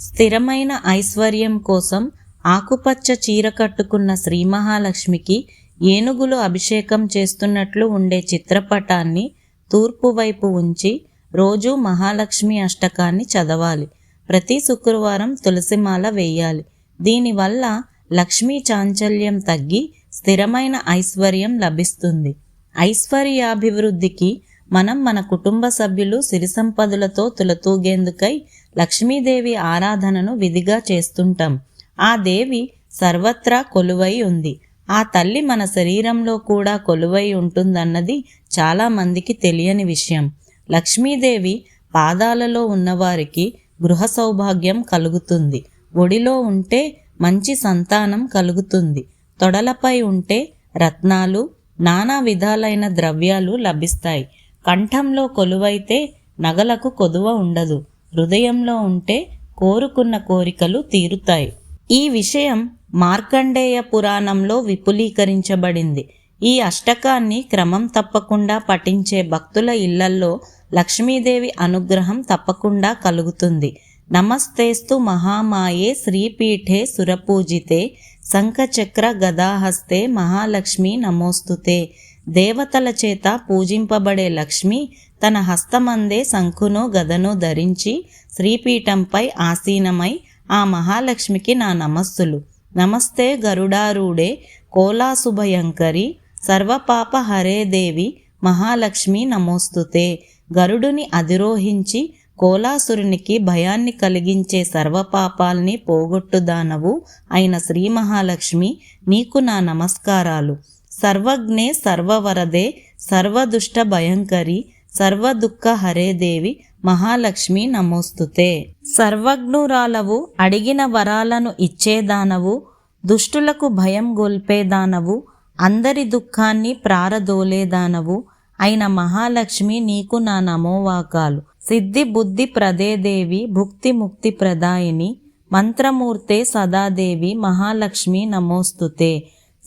స్థిరమైన ఐశ్వర్యం కోసం ఆకుపచ్చ చీర కట్టుకున్న శ్రీ మహాలక్ష్మికి ఏనుగులు అభిషేకం చేస్తున్నట్లు ఉండే చిత్రపటాన్ని తూర్పు వైపు ఉంచి రోజు మహాలక్ష్మి అష్టకాన్ని చదవాలి. ప్రతి శుక్రవారం తులసిమాల వేయాలి. దీనివల్ల లక్ష్మీ చాంచల్యం తగ్గి స్థిరమైన ఐశ్వర్యం లభిస్తుంది. ఐశ్వర్యాభివృద్ధికి మనం మన కుటుంబ సభ్యులు సిరి సంపదలతో తులతూగేందుకై లక్ష్మీదేవి ఆరాధనను విధిగా చేస్తుంటాం. ఆ దేవి సర్వత్రా కొలువై ఉంది. ఆ తల్లి మన శరీరంలో కూడా కొలువై ఉంటుందన్నది చాలామందికి తెలియని విషయం. లక్ష్మీదేవి పాదాలలో ఉన్నవారికి గృహ సౌభాగ్యం కలుగుతుంది. ఒడిలో ఉంటే మంచి సంతానం కలుగుతుంది. తొడలపై ఉంటే రత్నాలు నానా విధాలైన ద్రవ్యాలు లభిస్తాయి. కంఠంలో కొలువైతే నగలకు కొదువ ఉండదు. హృదయంలో ఉంటే కోరుకున్న కోరికలు తీరుతాయి. ఈ విషయం మార్కండేయ పురాణంలో విపులీకరించబడింది. ఈ అష్టకాన్ని క్రమం తప్పకుండా పఠించే భక్తుల ఇళ్ళల్లో లక్ష్మీదేవి అనుగ్రహం తప్పకుండా కలుగుతుంది. నమస్తేస్తు మహామాయే శ్రీపీఠే సురపూజితే శంఖచక్ర గదాహస్తే మహాలక్ష్మి నమోస్తుతే. దేవతల చేత పూజింపబడే లక్ష్మి తన హస్తమందే శంఖును గదను ధరించి శ్రీపీఠంపై ఆసీనమై ఆ మహాలక్ష్మికి నా నమస్సులు. నమస్తే గరుడారూడే కోలాసుభయంకరి సర్వపాప హరే దేవి మహాలక్ష్మి నమోస్తుతే. గరుడుని అధిరోహించి కోలాసురునికి భయాన్ని కలిగించే సర్వపాపాల్ని పోగొట్టుదానవు అయిన శ్రీ మహాలక్ష్మి నీకు నా నమస్కారాలు. సర్వజ్ఞే సర్వవరదే సర్వదుష్ట భయంకరి సర్వదుఃఖ హరేదేవి మహాలక్ష్మి నమోస్తుతే. సర్వజ్ఞురాలవు అడిగిన వరాలను ఇచ్చేదానవు దుష్టులకు భయం గొల్పేదానవు అందరి దుఃఖాన్ని ప్రారదోలేదానవు అయిన మహాలక్ష్మి నీకు నా నమోవాకాలు. సిద్ధి బుద్ధి ప్రదేదేవి భుక్తి ముక్తి ప్రదాయిని మంత్రమూర్తే సదాదేవి మహాలక్ష్మి నమోస్తుతే.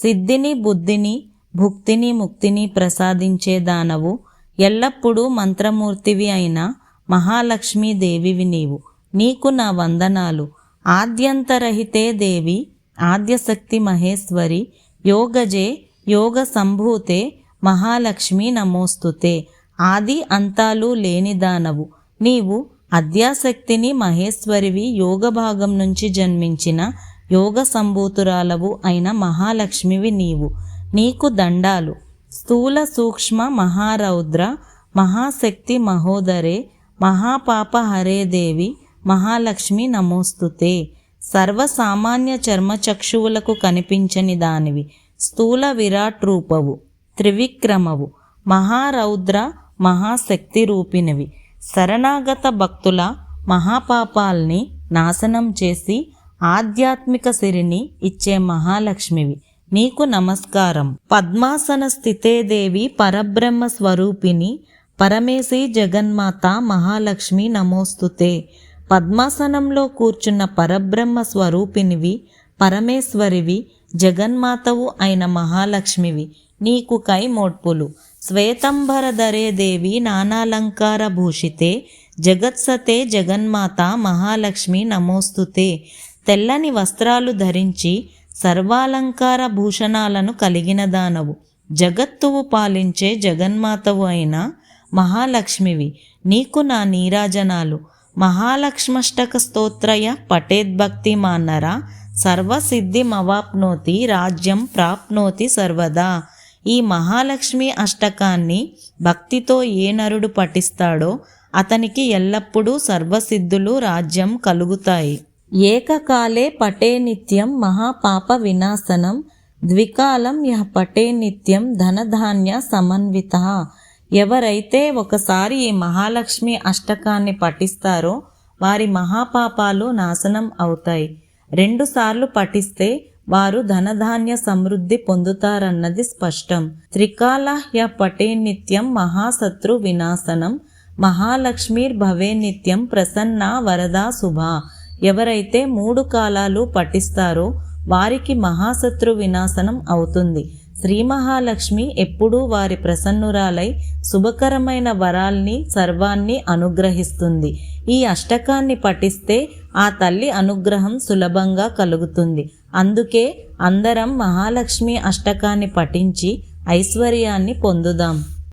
సిద్ధిని బుద్ధిని భుక్తిని ముక్తిని ప్రసాదించే దానవు ఎల్లప్పుడూ మంత్రమూర్తివి అయిన మహాలక్ష్మీదేవివి నీవు. నీకు నా వందనాలు. ఆద్యంతరహితే దేవి ఆద్యశక్తి మహేశ్వరి యోగజే యోగ సంభూతే మహాలక్ష్మి నమోస్తుతే. ఆది అంతాలు లేని దానవు. నీవు అద్యాశక్తిని మహేశ్వరివి యోగ భాగం నుంచి జన్మించిన యోగ సంభూతురాలవు అయిన మహాలక్ష్మివి నీవు. నీకు దండాలు. స్థూల సూక్ష్మ మహారౌద్ర మహాశక్తి మహోదరే మహాపాప హరే దేవి మహాలక్ష్మి నమోస్తుతే. సర్వసామాన్య చర్మచక్షువులకు కనిపించని దానివి. స్థూల విరాట్ రూపవు. త్రివిక్రమవు. మహారౌద్ర మహాశక్తి రూపినవి శరణాగత భక్తుల మహాపాపాల్ని నాశనం చేసి ఆధ్యాత్మిక సిరిని ఇచ్చే మహాలక్ష్మివి. నీకు నమస్కారం. పద్మాసన స్థితే దేవి పరబ్రహ్మ స్వరూపిణి పరమేశి జగన్మాత మహాలక్ష్మి నమోస్తుతే. పద్మాసనంలో కూర్చున్న పరబ్రహ్మ స్వరూపినివి పరమేశ్వరివి జగన్మాతవు అయిన మహాలక్ష్మివి. నీకు కై మోడ్పులు శ్వేతంబరధరే దేవి నానాలంకార భూషితే జగత్సతే జగన్మాత మహాలక్ష్మి నమోస్తుతే. తెల్లని వస్త్రాలు ధరించి సర్వాలంకార భూషణాలను కలిగిన దానవు. జగత్తువు పాలించే జగన్మాతవు అయిన మహాలక్ష్మివి. నీకు నా నీరాజనాలు. మహాలక్ష్మష్టక స్తోత్రయ పటేద్భక్తి మాన్నర సర్వసిద్ధిమవాప్నోతి రాజ్యం ప్రాప్నోతి సర్వదా. ఈ మహాలక్ష్మి అష్టకాన్ని భక్తితో ఏ నరుడు పఠిస్తాడో అతనికి ఎల్లప్పుడూ సర్వసిద్ధులు రాజ్యం కలుగుతాయి. ఏకకాలే పటే నిత్యం మహాపాప వినాశనం ద్వికాలం యహ పటే నిత్యం ధనధాన్య సమన్విత. ఎవరైతే ఒకసారి ఈ మహాలక్ష్మి అష్టకాన్ని పఠిస్తారో వారి మహాపాపాలు నాశనం అవుతాయి. రెండుసార్లు పఠిస్తే వారు ధనధాన్య సమృద్ధి పొందుతారన్నది స్పష్టం. త్రికాల హ్య పటే నిత్యం మహాశత్రు వినాశనం మహాలక్ష్మీర్ భవే నిత్యం ప్రసన్న వరదా శుభ. ఎవరైతే మూడు కాలాలు పఠిస్తారో వారికి మహాశత్రు వినాశనం అవుతుంది. శ్రీ మహాలక్ష్మి ఎప్పుడూ వారి ప్రసన్నురాలై శుభకరమైన వరాల్ని సర్వాన్ని అనుగ్రహిస్తుంది. ఈ అష్టకాన్ని పఠిస్తే ఆ తల్లి అనుగ్రహం సులభంగా కలుగుతుంది. అందుకే అందరం మహాలక్ష్మి అష్టకాన్ని పఠించి ఐశ్వర్యాన్ని పొందుదాం.